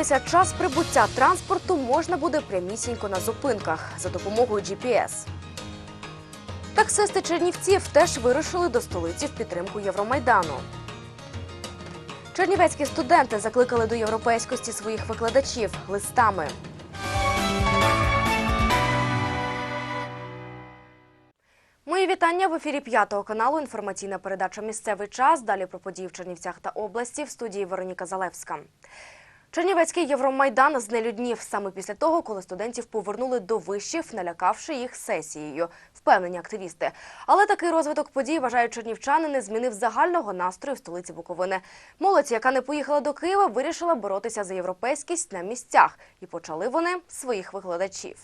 Дізнатися час прибуття транспорту можна буде прямісінько на зупинках за допомогою GPS. Таксисти Чернівців теж вирушили до столиці в підтримку Євромайдану. Чернівецькі студенти закликали до європейськості своїх викладачів листами. Мої вітання в ефірі п'ятого каналу. Інформаційна передача Місцевий час. Далі про події в Чернівцях та області в студії Вероніка Залевська. Чернівецький Євромайдан знелюднів саме після того, коли студентів повернули до вишів, налякавши їх сесією. Впевнені активісти. Але такий розвиток подій, вважають чернівчани, не змінив загального настрою в столиці Буковини. Молодь, яка не поїхала до Києва, вирішила боротися за європейськість на місцях. І почали вони своїх викладачів.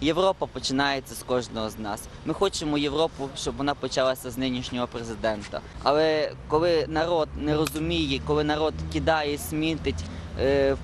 Європа починається з кожного з нас. Ми хочемо Європу, щоб вона почалася з нинішнього президента. Але коли народ не розуміє, коли народ кидає, смітить, е,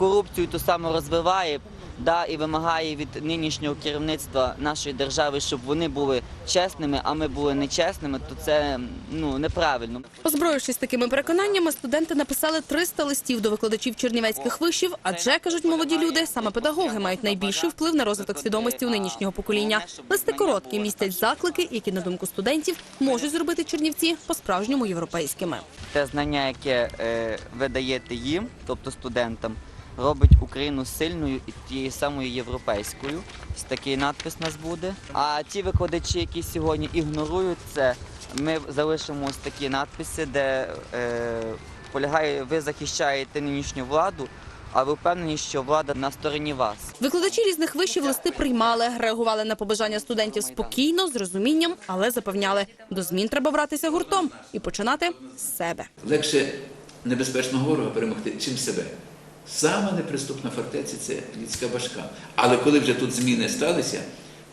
корупцію ту саму розвиває, да, і вимагає від нинішнього керівництва нашої держави, щоб вони були чесними, а ми були нечесними, то це ну неправильно. Озброївшись такими переконаннями, студенти написали 300 листів до викладачів чернівецьких вишів, адже кажуть молоді люди, саме педагоги мають найбільший вплив на розвиток свідомості у нинішнього покоління. Листи короткі містять заклики, які на думку студентів можуть зробити чернівці по-справжньому європейськими. те знання, яке е, ви даєте їм, тобто студентам, робить Україну сильною і тією самою європейською. Ось такий надпис у нас буде. А ті викладачі, які сьогодні ігнорують це, ми залишимо ось такі надписи, де е, полягає, ви захищаєте нинішню владу, а ви впевнені, що влада на стороні вас. Викладачі різних вишів листи приймали, реагували на побажання студентів спокійно, з розумінням, але запевняли, до змін треба братися гуртом і починати з себе. Легше небезпечного ворога перемогти, чим себе. Сама неприступна фортеця це людська башка. Але коли вже тут зміни сталися,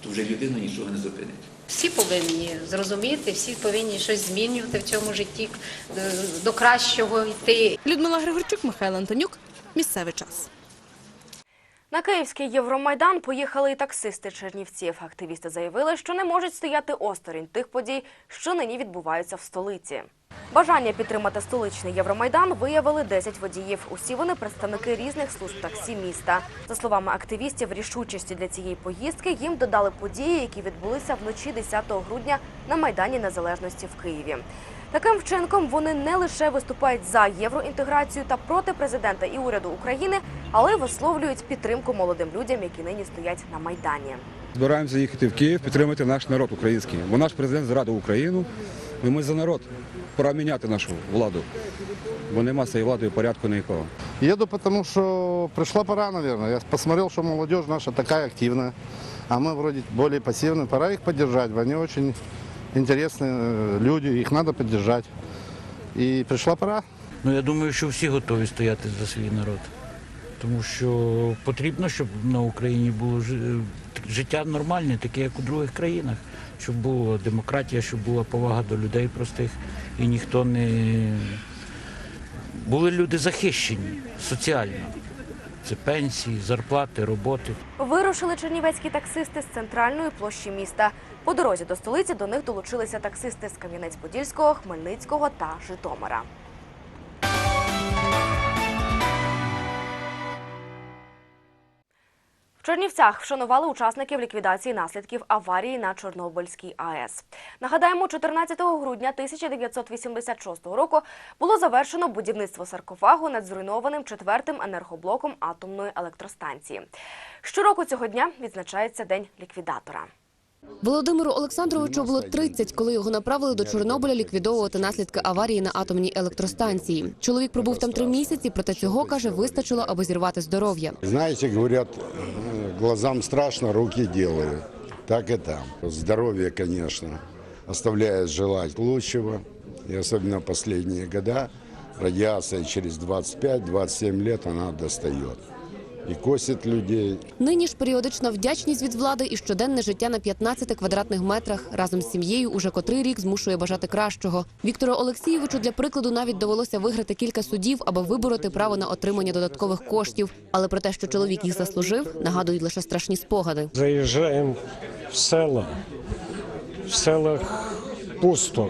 то вже людину нічого не зупинить. Всі повинні зрозуміти, всі повинні щось змінювати в цьому житті, е, до кращого йти. Людмила Григорчук, Михайло Антонюк. Місцевий час. На київський Євромайдан поїхали і таксисти Чернівців. Активісти заявили, що не можуть стояти осторонь тих подій, що нині відбуваються в столиці. Бажання підтримати столичний Євромайдан виявили 10 водіїв. Усі вони представники різних служб таксі міста. За словами активістів, рішучості для цієї поїздки їм додали події, які відбулися вночі 10 грудня на Майдані Незалежності в Києві. Таким вчинком вони не лише виступають за євроінтеграцію та проти президента і уряду України, але й висловлюють підтримку молодим людям, які нині стоять на майдані. Збираємося їхати в Київ, підтримати наш народ український. Бо наш президент зрадив Україну, і ми за народ. Пора міняти нашу владу. Бо нема цієї влади і порядку ніякого. Еду, потому что пришла пора, наверное. Я посмотрел, что молодежь наша такая активная, а мы вроде более пассивные. Пора их поддержать. Они очень интересные э, люди, их надо поддержать. И пришла пора. Ну, я думаю, що всі готові стояти за свій народ. Тому що потрібно, щоб на Україні було життя нормальне, таке, як у других країнах. Щоб була демократія, щоб була повага до людей простих і ніхто не. Були люди захищені соціально. Це пенсії, зарплати, роботи. Вирушили чернівецькі таксисти з центральної площі міста. По дорозі до столиці до них долучилися таксисти з Кам'янець-Подільського, Хмельницького та Житомира. Чернівцях вшанували учасників ліквідації наслідків аварії на Чорнобильській АЕС. Нагадаємо, 14 грудня 1986 року було завершено будівництво саркофагу над зруйнованим четвертим енергоблоком атомної електростанції. Щороку цього дня відзначається День ліквідатора. Володимиру Олександровичу було 30, коли його направили до Чорнобиля ліквідовувати наслідки аварії на атомній електростанції. Чоловік пробув там три місяці, проте цього каже, вистачило, аби зірвати здоров'я. Знаете, говорят, э, глазам страшно, руки делают. Так и там. Здоровье, конечно, оставляет желать лучшего. И особенно последние года радиация через 25-27 лет она достает. И косит людей, Нині ж періодична вдячність від влади і щоденне життя на 15 квадратних метрах разом з сім'єю уже котрий рік змушує бажати кращого. Віктору Олексійовичу для прикладу навіть довелося виграти кілька судів, аби вибороти право на отримання додаткових коштів. Але про те, що чоловік їх заслужив, нагадують лише страшні спогади. Заїжджаємо в села. В селах пусто.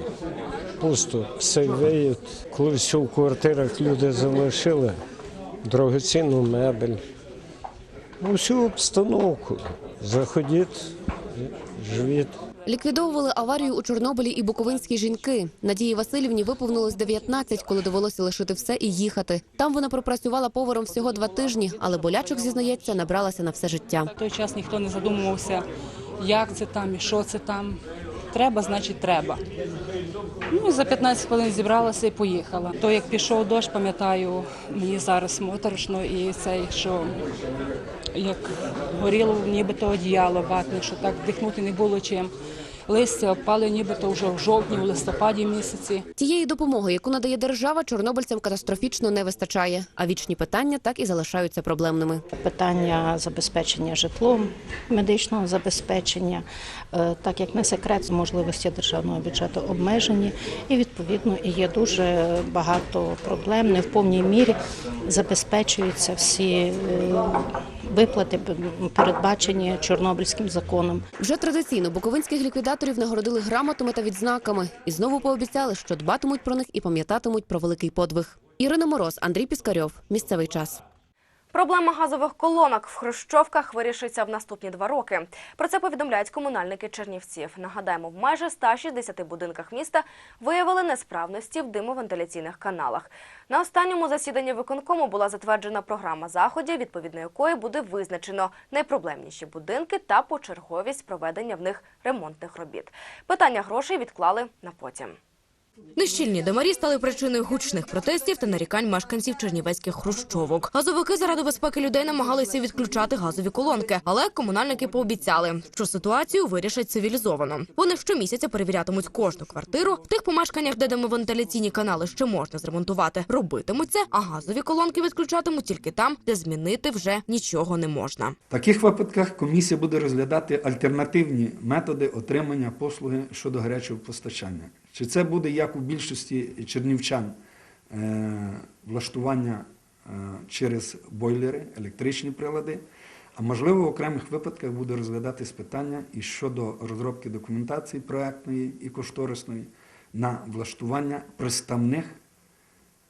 Пусто. Все виють. Коли все в квартирах люди залишили, дорогоцінну мебель, ну, всю обстановку. Заходіть, живіть. Ліквідовували аварію у Чорнобилі і буковинські жінки. Надії Васильівні виповнилось 19, коли довелося лишити все і їхати. Там вона пропрацювала поваром всього два тижні, але болячок, зізнається, набралася на все життя. На той час ніхто не задумувався, як це там і що це там. Треба, значить, треба. Ну за 15 хвилин зібралася і поїхала. То як пішов дощ, пам'ятаю, мені зараз моторошно і це, що як горіло нібито одіяло ватне, що так дихнути не було чим. Листя опали нібито вже в жовтні, в листопаді місяці. Тієї допомоги, яку надає держава, чорнобильцям катастрофічно не вистачає. А вічні питання так і залишаються проблемними. питання забезпечення житлом, медичного забезпечення, Е, так як не секрет, можливості державного бюджету обмежені, і відповідно і є дуже багато проблем. Не в повній мірі забезпечуються всі е, виплати, передбачені Чорнобильським законом. Вже традиційно буковинських ліквідаторів нагородили грамотами та відзнаками і знову пообіцяли, що дбатимуть про них і пам'ятатимуть про великий подвиг. Ірина Мороз, Андрій Піскарьов. Місцевий час. Проблема газових колонок в Хрущовках вирішиться в наступні два роки. Про це повідомляють комунальники Чернівців. Нагадаємо, в майже 160 будинках міста виявили несправності в димовентиляційних каналах. На останньому засіданні виконкому була затверджена програма заходів, відповідно якої буде визначено найпроблемніші будинки та почерговість проведення в них ремонтних робіт. Питання грошей відклали на потім. Нещільні домарі стали причиною гучних протестів та нарікань мешканців чернівецьких хрущовок. Газовики заради безпеки людей намагалися відключати газові колонки, але комунальники пообіцяли, що ситуацію вирішать цивілізовано. Вони щомісяця перевірятимуть кожну квартиру. В тих помешканнях, де димовентиляційні канали ще можна зремонтувати, робитимуть це, а газові колонки відключатимуть тільки там, де змінити вже нічого не можна. В таких випадках комісія буде розглядати альтернативні методи отримання послуги щодо гарячого постачання. Чи це буде, як у більшості чернівчан, е, влаштування е, через бойлери, електричні прилади, а можливо в окремих випадках буде розглядатись питання і щодо розробки документації проектної і кошторисної на влаштування приставних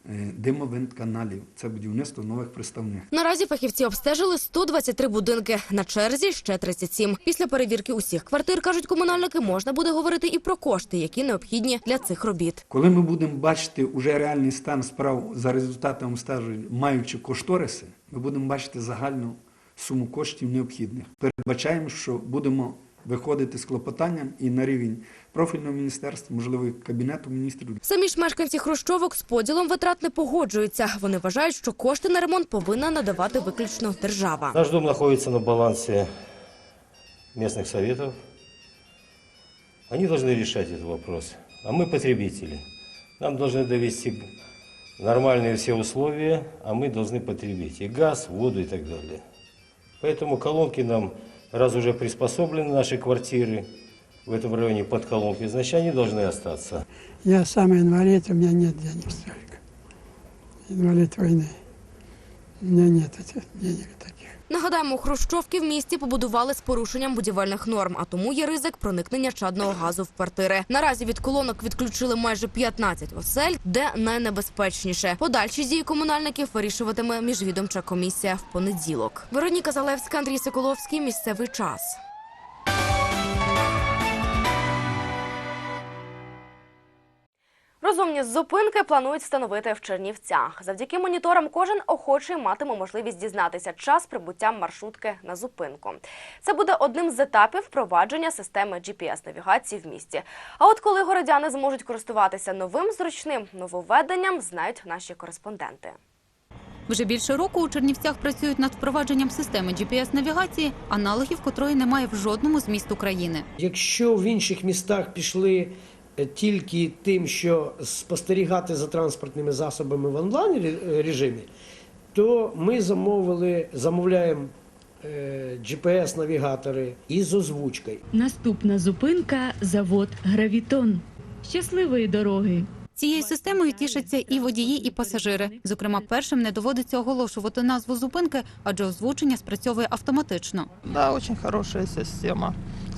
е, димовент-каналів. Це будівництво нових приставних. Наразі фахівці обстежили 123 будинки. На черзі ще 37. Після перевірки усіх квартир, кажуть комунальники, можна буде говорити і про кошти, які необхідні для цих робіт. Коли ми будемо бачити уже реальний стан справ за результатами стажу, маючи кошториси, ми будемо бачити загальну суму коштів необхідних. Передбачаємо, що будемо виходити з клопотанням і на рівень профільного міністерства, можливо, і кабінету міністрів. Самі ж мешканці хрущовок з поділом витрат не погоджуються. Вони вважають, що кошти на ремонт повинна надавати виключно держава. Наш дом находится на балансе местных советов. Они должны решать этот вопрос. А мы потребители. Нам должны довести нормальные все условия, а мы должны потребить и газ, воду и так далее. Поэтому колонки нам, раз уже приспособлены наши квартиры в этом районе под колонки, значит они должны остаться. Я сам инвалид, у меня нет денег столько. Инвалид войны. У меня нет этих денег таких. Нагадаємо, Хрущовки в місті побудували з порушенням будівельних норм, а тому є ризик проникнення чадного газу в квартири. Наразі від колонок відключили майже 15 осель, де найнебезпечніше. Подальші дії комунальників вирішуватиме міжвідомча комісія в понеділок. Вероніка Залевська, Андрій Соколовський. Місцевий час. Розумні зупинки планують встановити в Чернівцях. Завдяки моніторам кожен охочий матиме можливість дізнатися час прибуття маршрутки на зупинку. Це буде одним з етапів впровадження системи GPS-навігації в місті. А от коли городяни зможуть користуватися новим зручним нововведенням, знають наші кореспонденти. Вже більше року у Чернівцях працюють над впровадженням системи GPS-навігації, аналогів котрої немає в жодному з міст України. Якщо в інших містах пішли тільки тим, що спостерігати за транспортними засобами в онлайн режимі, то ми замовили, замовляємо е, GPS-навігатори із озвучкою. Наступна зупинка завод Гравітон. Щасливої дороги. Цією системою тішаться і водії, і пасажири. Зокрема, першим не доводиться оголошувати назву зупинки, адже озвучення спрацьовує автоматично. Да, очень хорошая система.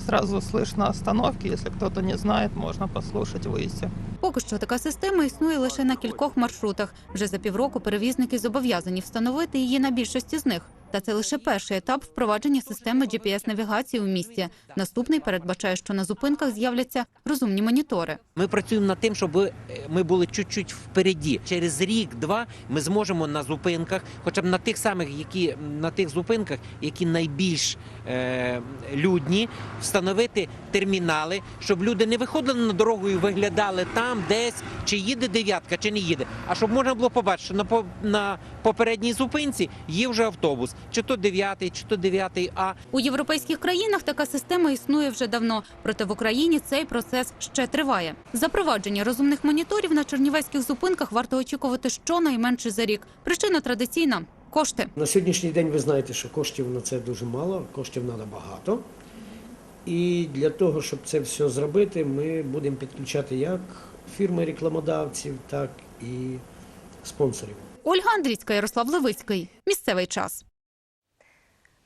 Сразу слышно остановки. Якщо кто-то не знає, можна послухати выйти. Поки що така система існує лише на кількох маршрутах. Вже за півроку перевізники зобов'язані встановити її на більшості з них. Та це лише перший етап впровадження системи GPS-навігації у місті. Наступний передбачає, що на зупинках з'являться розумні монітори. Ми працюємо над тим, щоб е, ми були чуть-чуть впереді. Через рік-два ми зможемо на зупинках, хоча б на тих самих, які на тих зупинках, які найбільш е, людні, встановити термінали, щоб люди не виходили на дорогу і виглядали там, десь чи їде дев'ятка, чи не їде. А щоб можна було побачити, що на на попередній зупинці є вже автобус, чи то дев'ятий, чи то дев'ятий А. У європейських країнах така система існує вже давно, проте в Україні цей процес ще триває. Запровадження розумних моніторів на чернівецьких зупинках варто очікувати щонайменше за рік. Причина традиційна кошти. На сьогоднішній день ви знаєте, що коштів на це дуже мало, коштів треба багато. І для того, щоб це все зробити, ми будемо підключати як фірми рекламодавців, так і спонсорів. Ольга Андрійська, Ярослав Левицький. Місцевий час.